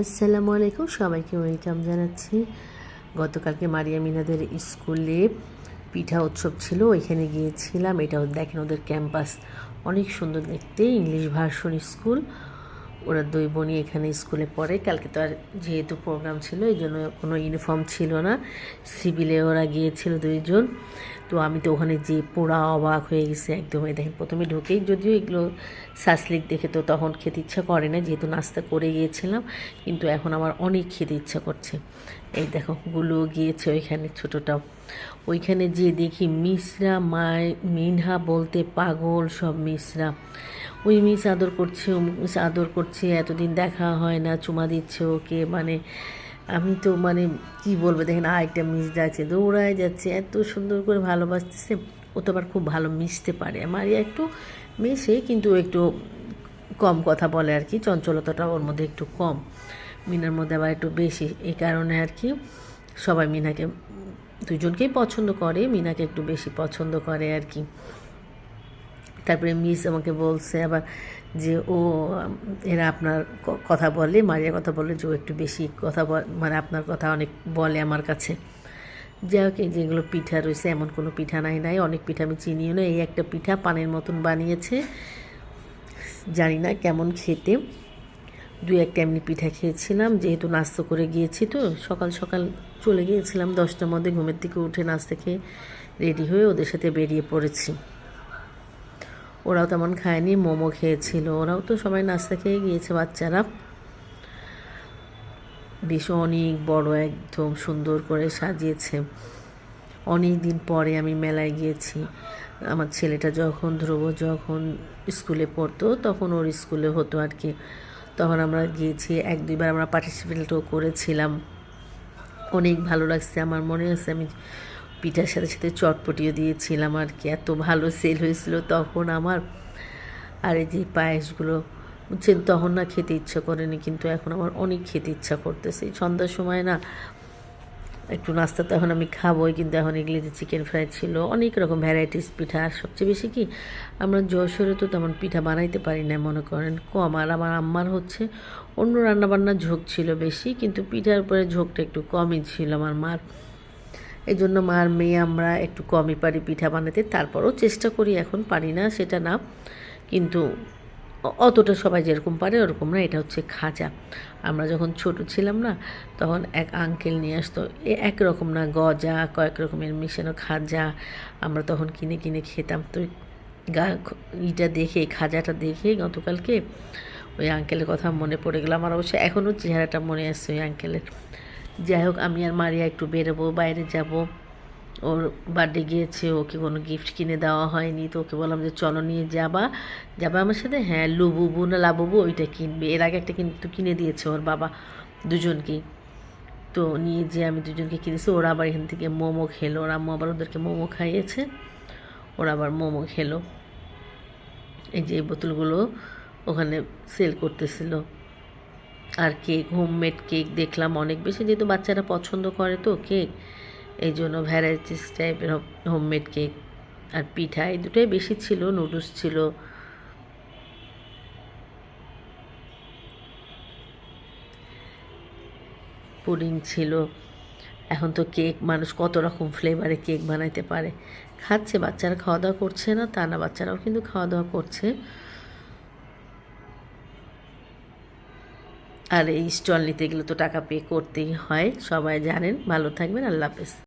আসসালামু আলাইকুম। সবাইকে ওয়েলকাম জানাচ্ছি। গতকালকে মারিয়া মিনাদের স্কুলে পিঠা উৎসব ছিল, ওইখানে গিয়েছিলাম। এটাও দেখেন ওদের ক্যাম্পাস অনেক সুন্দর দেখতে, ইংলিশ ভার্সন স্কুল। ওরা দুই বোনই এখানে স্কুলে পড়ে। কালকে তো আর যেহেতু প্রোগ্রাম ছিল, এই জন্য কোনো ইউনিফর্ম ছিল না। সিভিলে ওরা গিয়েছিল দুইজন। তো আমি তো ওখানে যে পোড়া অবাক হয়ে গেছে একদম। এই দেখেন, প্রথমে ঢুকেই যদিও এগুলো সাসলিক দেখে তো তখন খেতে ইচ্ছা করে না, যেহেতু নাস্তা করে গিয়েছিলাম। কিন্তু এখন আমার অনেক খেতে ইচ্ছা করছে। এই দেখো, গুলো গিয়েছে ওইখানে ছোটোটাও ওইখানে যে দেখি মিসরা মায়, মিনহা বলতে পাগল সব মিসরা ওই মিস আদর করছে মিস আদর করছে, এতদিন দেখা হয় না, চুমা দিচ্ছে ওকে মানে আমি তো মানে কি বলব, দেখেন আরেকটা মিস যাচ্ছে, দৌড়ায় যাচ্ছে, এত সুন্দর করে ভালোবাসতেছে, ও তো আবার খুব ভালো মিশতে পারে। মারিয়া একটু মিশে, কিন্তু একটু কম কথা বলে আর কি, চঞ্চলতাটা ওর মধ্যে একটু কম। মিনার মধ্যে আবার একটু বেশি এই কারণে আর কি সবাই মিনাকে, দুজনকেই পছন্দ করে, মিনাকে একটু বেশি পছন্দ করে আর কি। তারপরে মিস আমাকে বলছে আবার যে, ও, এরা আপনার কথা বলে, মারিয়ার কথা বলে, যে ও একটু বেশি কথা মানে আপনার কথা অনেক বলে আমার কাছে। যাই হোক, এই যেগুলো পিঠা রয়েছে, এমন কোনো পিঠা নাই নাই, অনেক পিঠা আমি চিনিও না, এই একটা পিঠা পানের মতন বানিয়েছে। জানি না কেমন খেতে। দু একটা এমনি পিঠা খেয়েছিলাম, যেহেতু নাস্তা করে গিয়েছি তো, সকাল সকাল চলে গিয়েছিলাম, দশটার মধ্যে ঘুমের থেকে উঠে নাস্তা খেয়ে রেডি হয়ে ওদের সাথে বেরিয়ে পড়েছি। ওরাও তেমন খায়নি, মোমো খেয়েছিল। ওরাও তো সবাই নাস্তা খেয়ে গিয়েছে বাচ্চারা। বেশ অনেক বড়, একদম সুন্দর করে সাজিয়েছে। অনেক দিন পরে আমি মেলায় গিয়েছি। আমার ছেলেটা যখন, ধ্রুব যখন স্কুলে পড়তো, তখন ওর স্কুলে হতো আর কি। তখন আমরা গিয়েছি, এক দুইবার আমরা পার্টিসিপেটও করেছিলাম। অনেক ভালো লাগছে, আমার মনে আছে আমি পিঠার সাথে সাথে চটপটিও দিয়েছিলাম আর কি। এত ভালো সেল হয়েছিল তখন আমার। আর এই যে পায়েসগুলো, বুঝছেন, তখন না খেতে ইচ্ছা করেনি, কিন্তু এখন আমার অনেক খেতে ইচ্ছা করতেছে। সন্ধ্যার সময় না একটু নাস্তা তো এখন আমি খাবোই, কিন্তু এখন এগুলি যে চিকেন ফ্রাই ছিল, অনেক রকম ভ্যারাইটিস পিঠা। আর সবচেয়ে বেশি কি, আমরা যশোরে তো তেমন পিঠা বানাইতে পারি না, মনে করেন, কম। আর আমার আম্মার হচ্ছে অন্য রান্নাবান্নার ঝোঁক ছিল বেশি, কিন্তু পিঠার উপরে ঝোঁকটা একটু কমই ছিল আমার মার। এই জন্য মার মেয়ে আমরা একটু কমই পারি পিঠা বানাতে। তারপরও চেষ্টা করি, এখন পারি না, সেটা না। কিন্তু অতটা সবাই যেরকম পারে ওরকম না, এটা হচ্ছে খাজা। আমরা যখন ছোট ছিলাম না, তখন এক আঙ্কেল নিয়ে আসতো, এ একরকম না, গজা, কয়েক রকমের মিশানো খাজা। আমরা তখন কিনে কিনে খেতাম। তো গা, ইটা দেখে, খাজাটা দেখে গতকালকে ওই আঙ্কেলের কথা মনে পড়ে গেল। আমার অবশ্য এখনও চেহারাটা মনে আসছে ওই আঙ্কেলের যাই হোক আমি আর মারিয়া একটু বেরোবো, বাইরে যাব। ওর বার্থডে গিয়েছে, ওকে কোনো গিফট কিনে দেওয়া হয়নি, তো ওকে বললাম যে, চলো নিয়ে যাবা। যাবা আমার সাথে? হ্যাঁ লুবুবু না লাবুবু, ওইটা কিনবে। এর আগে একটা কিন্তু কিনে দিয়েছে ওর বাবা দুজনকেই তো নিয়ে যে আমি দুজনকে কিনেছি ওরা আবার এখান থেকে মোমো খেলো। ওরা আম্মু আবার ওদেরকে মোমো খাইয়েছে। ওরা আবার মোমো খেলো। এই যে বোতলগুলো ওখানে সেল করতেছিল। আর কেক, হোমমেড কেক দেখলাম অনেক বেশি, যেহেতু বাচ্চারা পছন্দ করে তো কেক, এই জন্য ভ্যারাইটিস টাইপের হোমমেড কেক আর পিঠা এই দুটোই বেশি ছিল নুডলস ছিল। পুডিং ছিল। এখন তো কেক, মানুষ কত রকম ফ্লেভারে কেক বানাইতে পারে। খাচ্ছে, বাচ্চারা খাওয়া দাওয়া করছে না, তা না, বাচ্চারাও কিন্তু খাওয়া দাওয়া করছে। আর এই স্টল নিতে গেলে তো টাকা পে করতেই হয়। সবাই জানেন, ভালো থাকবেন, আল্লাহ হাফেজ।